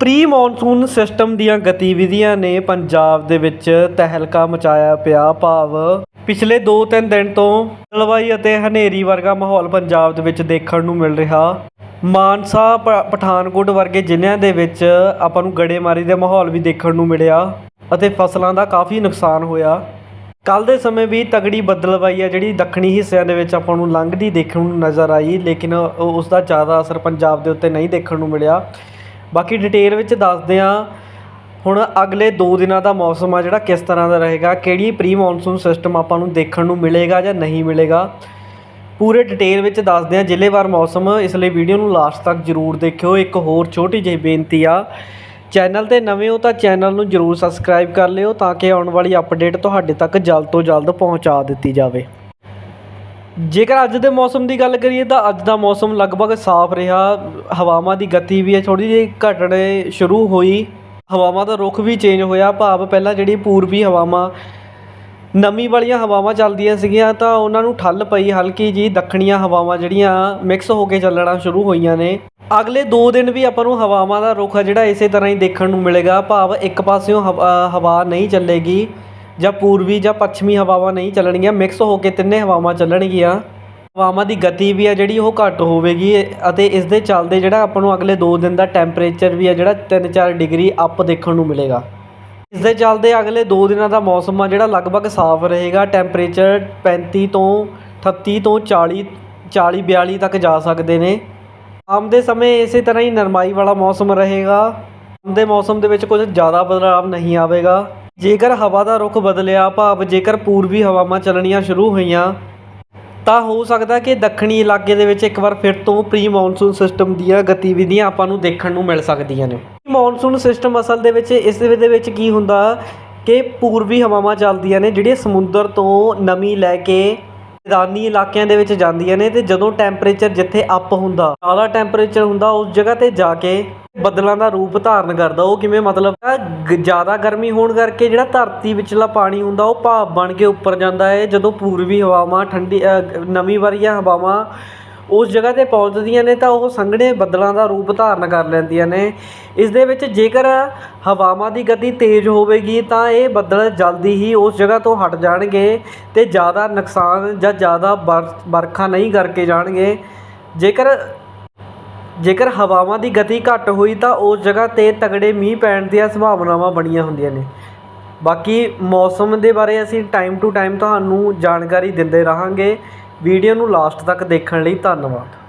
Pre monsoon system ਦੀਆਂ ਗਤੀਵਿਧੀਆਂ ਨੇ ਪੰਜਾਬ ਦੇ ਵਿੱਚ ਤਹਿਲਕਾ ਮਚਾਇਆ ਪਿਆ। ਭਾਵ ਪਿਛਲੇ 2-3 ਦਿਨ ਤੋਂ ਜਲਵਾਯੂ ਅਤੇ ਹਨੇਰੀ ਵਰਗਾ ਮਾਹੌਲ ਪੰਜਾਬ ਦੇ ਵਿੱਚ ਦੇਖਣ ਨੂੰ ਮਿਲ ਰਿਹਾ। ਮਾਨਸਾ ਪਠਾਨਕੋਟ ਵਰਗੇ ਜ਼ਿਲ੍ਹਿਆਂ ਦੇ ਵਿੱਚ ਆਪਾਂ ਨੂੰ ਗੜੇਮਾਰੀ ਦਾ ਮਾਹੌਲ ਵੀ ਦੇਖਣ ਨੂੰ ਮਿਲਿਆ ਅਤੇ ਫਸਲਾਂ ਦਾ ਕਾਫੀ ਨੁਕਸਾਨ ਹੋਇਆ। ਕੱਲ ਦੇ ਸਮੇਂ ਵੀ ਤਗੜੀ ਬੱਦਲਵਾਈ ਆ, ਜਿਹੜੀ ਦੱਖਣੀ ਹਿੱਸਿਆਂ ਦੇ ਵਿੱਚ ਆਪਾਂ ਨੂੰ ਲੰਘਦੀ ਦੇਖਣ ਨੂੰ ਨਜ਼ਰ ਆਈ, ਲੇਕਿਨ ਉਹ- ਉਸ ਦਾ ਜ਼ਿਆਦਾ ਅਸਰ ਪੰਜਾਬ ਦੇ ਉੱਤੇ ਨਹੀਂ ਦੇਖਣ ਨੂੰ ਮਿਲਿਆ। ਬਾਕੀ ਡਿਟੇਲ ਵਿੱਚ ਦੱਸਦੇ ਹਾਂ। ਹੁਣ ਅਗਲੇ 2 ਦਿਨਾਂ ਦਾ ਮੌਸਮ ਆ ਜਿਹੜਾ, ਕਿਸ ਤਰ੍ਹਾਂ ਦਾ ਰਹੇਗਾ, ਕਿਹੜੀ ਪ੍ਰੀ ਮੌਨਸੂਨ ਸਿਸਟਮ ਆਪਾਂ ਨੂੰ ਦੇਖਣ ਨੂੰ ਮਿਲੇਗਾ ਜਾਂ ਨਹੀਂ ਮਿਲੇਗਾ। ਪੂਰੇ ਡਿਟੇਲ ਵਿੱਚ ਦੱਸਦੇ ਹਾਂ। ਜ਼ਿਲ੍ਹੇਵਾਰ ਮੌਸਮ, ਇਸ ਲਈ ਵੀਡੀਓ ਨੂੰ ਲਾਸਟ ਤੱਕ ਜਰੂਰ ਦੇਖਿਓ। ਇੱਕ ਹੋਰ ਛੋਟੀ ਜਿਹੀ ਬੇਨਤੀ ਆ। ਚੈਨਲ ਤੇ ਨਵੇਂ ਹੋ ਤਾਂ ਚੈਨਲ ਨੂੰ ਜਰੂਰ ਸਬਸਕ੍ਰਾਈਬ ਕਰ ਲਿਓ ਤਾਂ ਕਿ ਆਉਣ ਵਾਲੀ ਅਪਡੇਟ ਤੁਹਾਡੇ ਤੱਕ ਜਲਦ ਤੋਂ ਜਲਦ ਪਹੁੰਚਾ ਦਿੱਤੀ ਜਾਵੇ। ਜੇਕਰ ਅੱਜ ਦੇ ਮੌਸਮ ਦੀ ਗੱਲ ਕਰੀਏ ਤਾਂ ਅੱਜ ਦਾ ਮੌਸਮ ਲਗਭਗ ਸਾਫ਼ ਰਿਹਾ। ਹਵਾਵਾਂ ਦੀ ਗਤੀ ਵੀ ਹੈ, ਥੋੜ੍ਹੀ ਜਿਹੀ ਘਟਣੇ ਸ਼ੁਰੂ ਹੋਈ। ਹਵਾਵਾਂ ਦਾ ਰੁਖ ਵੀ ਚੇਂਜ ਹੋਇਆ। ਭਾਵ ਪਹਿਲਾਂ ਜਿਹੜੀ ਪੂਰਬੀ ਹਵਾਵਾਂ ਨਮੀ ਵਾਲੀਆਂ ਹਵਾਵਾਂ ਚੱਲਦੀਆਂ ਸੀਗੀਆਂ, ਤਾਂ ਉਹਨਾਂ ਨੂੰ ਠੱਲ ਪਈ। ਹਲਕੀ ਜੀ ਦੱਖਣੀਆਂ ਹਵਾਵਾਂ ਜਿਹੜੀਆਂ ਮਿਕਸ ਹੋ ਕੇ ਚੱਲਣਾ ਸ਼ੁਰੂ ਹੋਈਆਂ ਨੇ। ਅਗਲੇ 2 ਦਿਨ ਵੀ ਆਪਾਂ ਨੂੰ ਹਵਾਵਾਂ ਦਾ ਰੁਖ ਆ ਜਿਹੜਾ ਇਸੇ ਤਰ੍ਹਾਂ ਹੀ ਦੇਖਣ ਨੂੰ ਮਿਲੇਗਾ। ਭਾਵ ਇੱਕ ਪਾਸਿਓਂ ਹਵਾ ਹਵਾ ਨਹੀਂ ਚੱਲੇਗੀ। ਜਾਂ ਪੂਰਬੀ ਜਾਂ ਪੱਛਮੀ ਹਵਾਵਾਂ ਨਹੀਂ ਚੱਲਣਗੀਆਂ ਮਿਕਸ ਹੋ ਕੇ ਤਿੰਨੇ ਹਵਾਵਾਂ ਚੱਲਣਗੀਆਂ। ਹਵਾਵਾਂ ਦੀ ਗਤੀ ਵੀ ਆ ਜਿਹੜੀ, ਉਹ ਘੱਟ ਹੋਵੇਗੀ ਅਤੇ ਇਸ ਦੇ ਚੱਲਦੇ ਜਿਹੜਾ ਆਪਾਂ ਨੂੰ ਅਗਲੇ 2 ਦਿਨ ਦਾ ਟੈਂਪਰੇਚਰ ਵੀ ਆ ਜਿਹੜਾ 3-4 ਡਿਗਰੀ ਅੱਪ ਦੇਖਣ ਨੂੰ ਮਿਲੇਗਾ। ਇਸ ਦੇ ਚੱਲਦੇ ਅਗਲੇ 2 ਦਿਨਾਂ ਦਾ ਮੌਸਮ ਆ ਜਿਹੜਾ ਲਗਭਗ ਸਾਫ਼ ਰਹੇਗਾ। ਟੈਂਪਰੇਚਰ 35 ਤੋਂ 38 ਤੋਂ 40 40 42 ਤੱਕ ਜਾ ਸਕਦੇ ਨੇ। ਆਮ ਦੇ ਸਮੇਂ ਇਸੇ ਤਰ੍ਹਾਂ ਹੀ ਨਰਮਾਈ ਵਾਲਾ ਮੌਸਮ ਰਹੇਗਾ। ਆਮ ਦੇ ਮੌਸਮ ਦੇ ਵਿੱਚ ਕੁਝ ਜ਼ਿਆਦਾ ਬਦਲਾਵ ਨਹੀਂ ਆਵੇਗਾ। ਜੇਕਰ ਹਵਾ ਦਾ ਰੁਖ ਬਦਲਿਆ, ਭਾਵ ਜੇਕਰ ਪੂਰਬੀ ਹਵਾਵਾਂ ਚੱਲਣੀਆਂ ਸ਼ੁਰੂ ਹੋਈਆਂ, ਤਾਂ ਹੋ ਸਕਦਾ ਕਿ ਦੱਖਣੀ ਇਲਾਕੇ ਦੇ ਵਿੱਚ ਇੱਕ ਵਾਰ ਫਿਰ ਤੋਂ ਪ੍ਰੀ ਮੌਨਸੂਨ ਸਿਸਟਮ ਦੀਆਂ ਗਤੀਵਿਧੀਆਂ ਆਪਾਂ ਨੂੰ ਦੇਖਣ ਨੂੰ ਮਿਲ ਸਕਦੀਆਂ ਨੇ। ਮੌਨਸੂਨ ਸਿਸਟਮ ਅਸਲ ਦੇ ਵਿੱਚ ਇਸ ਦੇ ਵਿੱਚ ਕੀ ਹੁੰਦਾ ਕਿ ਪੂਰਬੀ ਹਵਾਵਾਂ ਚੱਲਦੀਆਂ ਨੇ ਜਿਹੜੀਆਂ ਸਮੁੰਦਰ ਤੋਂ ਨਮੀ ਲੈ ਕੇ ਮੈਦਾਨੀ ਇਲਾਕਿਆਂ ਦੇ ਵਿੱਚ ਜਾਂਦੀਆਂ ਨੇ ਤੇ ਜਦੋਂ ਟੈਂਪਰੇਚਰ ਜਿੱਥੇ ਅਪ ਹੁੰਦਾ, ਜ਼ਿਆਦਾ ਟੈਂਪਰੇਚਰ ਹੁੰਦਾ, ਉਸ ਜਗ੍ਹਾ ਤੇ ਜਾ ਕੇ ਬੱਦਲਾਂ ਦਾ ਰੂਪ ਧਾਰਨ ਕਰਦਾ ਉਹ ਕਿਵੇਂ ਮਤਲਬ ਗ- ਜ਼ਿਆਦਾ ਗਰਮੀ ਹੋਣ ਕਰਕੇ ਜਿਹੜਾ ਧਰਤੀ ਵਿਚਲਾ ਪਾਣੀ ਹੁੰਦਾ ਉਹ ਭਾਪ ਬਣ ਕੇ ਉੱਪਰ ਜਾਂਦਾ ਹੈ ਜਦੋਂ ਪੂਰਬੀ ਹਵਾਵਾਂ ਠੰਡੀ ਅਹ, ਨਮੀ ਵਾਲੀਆਂ ਹਵਾਵਾਂ ਉਸ ਜਗ੍ਹਾ ਤੇ ਪਹੁੰਚਦੀਆਂ ਨੇ ਤਾਂ ਉਹ ਸੰਘਣੇ ਬੱਦਲਾਂ ਦਾ ਰੂਪ ਧਾਰਨ ਕਰ ਲੈਂਦੀਆਂ ਨੇ। ਇਸ ਦੇ ਵਿੱਚ ਜੇਕਰ ਹਵਾਵਾਂ ਦੀ ਗਤੀ ਤੇਜ਼ ਹੋਵੇਗੀ ਤਾਂ ਇਹ ਬੱਦਲ ਜਲਦੀ ਹੀ ਉਸ ਜਗ੍ਹਾ ਤੋਂ ਹਟ ਜਾਣਗੇ ਤੇ ਜ਼ਿਆਦਾ ਨੁਕਸਾਨ ਜਾਂ ਜ਼ਿਆਦਾ ਬਰ- ਵਰਖਾ ਨਹੀਂ ਕਰਕੇ ਜਾਣਗੇ। ਜੇਕਰ ਜੇਕਰ ਹਵਾਵਾਂ ਦੀ ਗਤੀ ਘੱਟ ਹੋਈ ਤਾਂ ਉਸ ਜਗ੍ਹਾ ਤੇ ਤਗੜੇ ਮੀਂਹ ਪੈਣ ਦੀਆਂ ਸੰਭਾਵਨਾਵਾਂ ਬਣੀਆਂ ਹੁੰਦੀਆਂ ਨੇ। ਬਾਕੀ ਮੌਸਮ ਦੇ ਬਾਰੇ ਅਸੀਂ ਟਾਈਮ ਟੂ ਟਾਈਮ ਤੁਹਾਨੂੰ ਜਾਣਕਾਰੀ ਦਿੰਦੇ ਰਹਾਂਗੇ। ਵੀਡੀਓ ਨੂੰ ਲਾਸਟ ਤੱਕ ਦੇਖਣ ਲਈ ਧੰਨਵਾਦ।